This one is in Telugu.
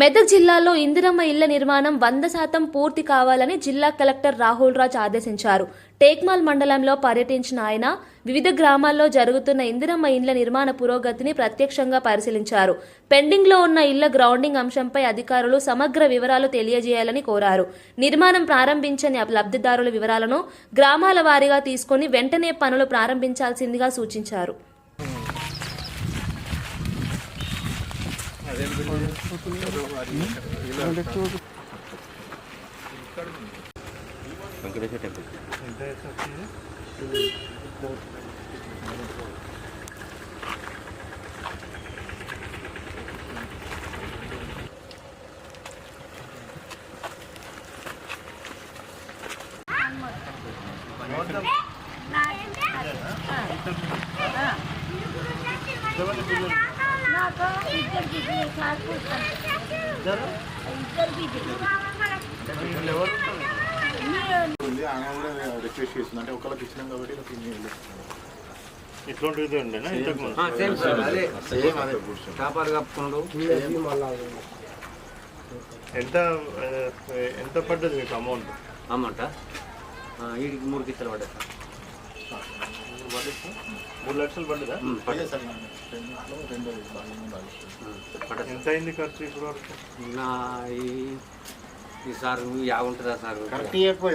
మెదక్ జిల్లాలో ఇందిరమ్మ ఇళ్ళ నిర్మాణం వంద శాతం పూర్తి కావాలని జిల్లా కలెక్టర్ రాహుల్ రాజ్ ఆదేశించారు. టేక్మాల్ మండలంలో పర్యటించిన ఆయన వివిధ గ్రామాల్లో జరుగుతున్న ఇందిరమ్మ ఇండ్ల నిర్మాణ పురోగతిని ప్రత్యక్షంగా పరిశీలించారు. పెండింగ్లో ఉన్న ఇళ్ళ గ్రౌండింగ్ అంశంపై అధికారులు సమగ్ర వివరాలు తెలియజేయాలని కోరారు. నిర్మాణం ప్రారంభించని లబ్ధిదారుల వివరాలను గ్రామాల వారీగా తీసుకుని వెంటనే పనులు ప్రారంభించాల్సిందిగా సూచించారు. వెంకటేశ్వర టెంపుల్. నాకు ఇద్దరు కూర్చోండి. ఇద్దరు బిడ్డలు. రిక్వెస్ట్ చేస్తుంది అంటే ఒకళ్ళకి ఇచ్చినాం కాబట్టి ఇలా తినేయాలి. ఇట్లాంటిది ఉండేనా? ఎంత ఎంత పడ్డది మీకు అమౌంట్ అమౌంట వీడికి మూడు కిస్తలు పడ్డాయి సార్ మూడు లక్షలు పడ్డదా? పడ్డాయి. సార్ ఎంత అయింది ఖర్చు ఇప్పుడు వరకు నా ఈ ఈ సార్ యాభై ఉంటుందా సార్? కరెక్ట్ చెప్పు